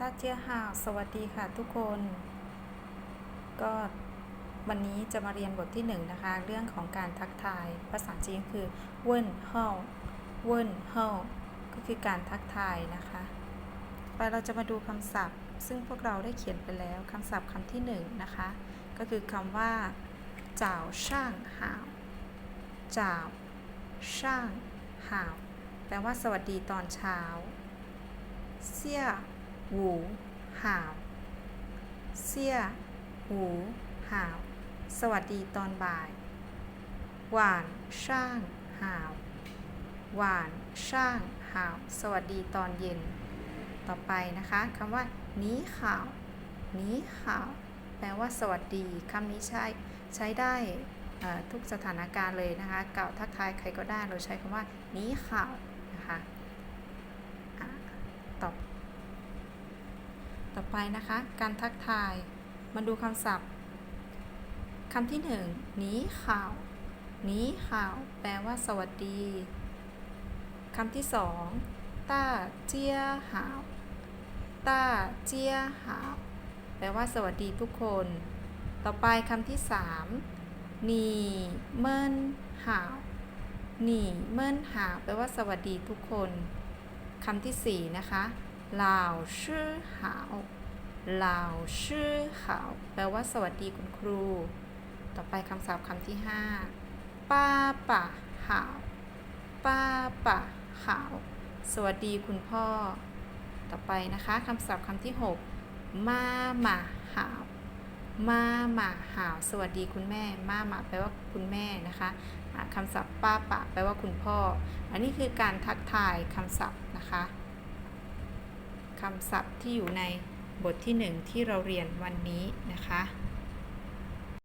ตาเจียฮาวสวัสดีค่ะทุกคน ก็วันนี้จะมาเรียนบทที่หนึ่งนะคะ เรื่องของการทักทาย ภาษาจีนคือเวินเฮาเวินเฮาก็คือการทักทายนะคะ ไปเราจะมาดูคำศัพท์ ซึ่งพวกเราได้เขียนไปแล้วคำศัพท์คำที่หนึ่งนะคะ ก็คือคำว่าจ่าวช่างหาวจ่าวช่างหาวแปลว่าสวัสดีตอนเช้า เสี่ย หูหาว เสี่ยหูหาว สวัสดีตอนบ่าย หวานช่างหาว หวานช่างหาว สวัสดีตอนเย็น ต่อไปนะคะคำว่านี้ข่าวนี้ข่าวแปลว่าสวัสดีคำนี้ใช้ใช้ได้ทุกสถานการณ์เลยนะคะกล่าวทักทายใครก็ได้เราใช้คำว่านี้ข่าวนะคะต่อต่อ ไปนะคะ การทักทาย มาดูคำศัพท์คำที่หนึ่งหนีข่าวหนีข่าว แปลว่าสวัสดีคำที่สองต้าเจียหาวต้าเจียหาวแปลว่าสวัสดีทุกคน ต่อไปคำที่สามหนีเมินหาวหนีเมินหาวแปลว่าสวัสดีทุกคนคำที่สี่นะคะล่าชื่อหาว ล่าชื่อหาวแปลว่าสวัสดีคุณครู ต่อไปคำศัพท์คำที่ห้าป้าป่าหาวป้าป่าหาว สวัสดีคุณพ่อ ต่อไปนะคะคำศัพท์คำที่6มาหมาหาวมาหมาหาว สวัสดีคุณแม่ มาหมาแปลว่าคุณแม่นะคะคำศัพท์ป้าปะแปลว่าคุณพ่อ อันนี้คือการทักทายคำศัพท์นะคะคำศัพท์ที่อยู่ใน บทที่ 1 ที่เราเรียนวันนี้นะคะ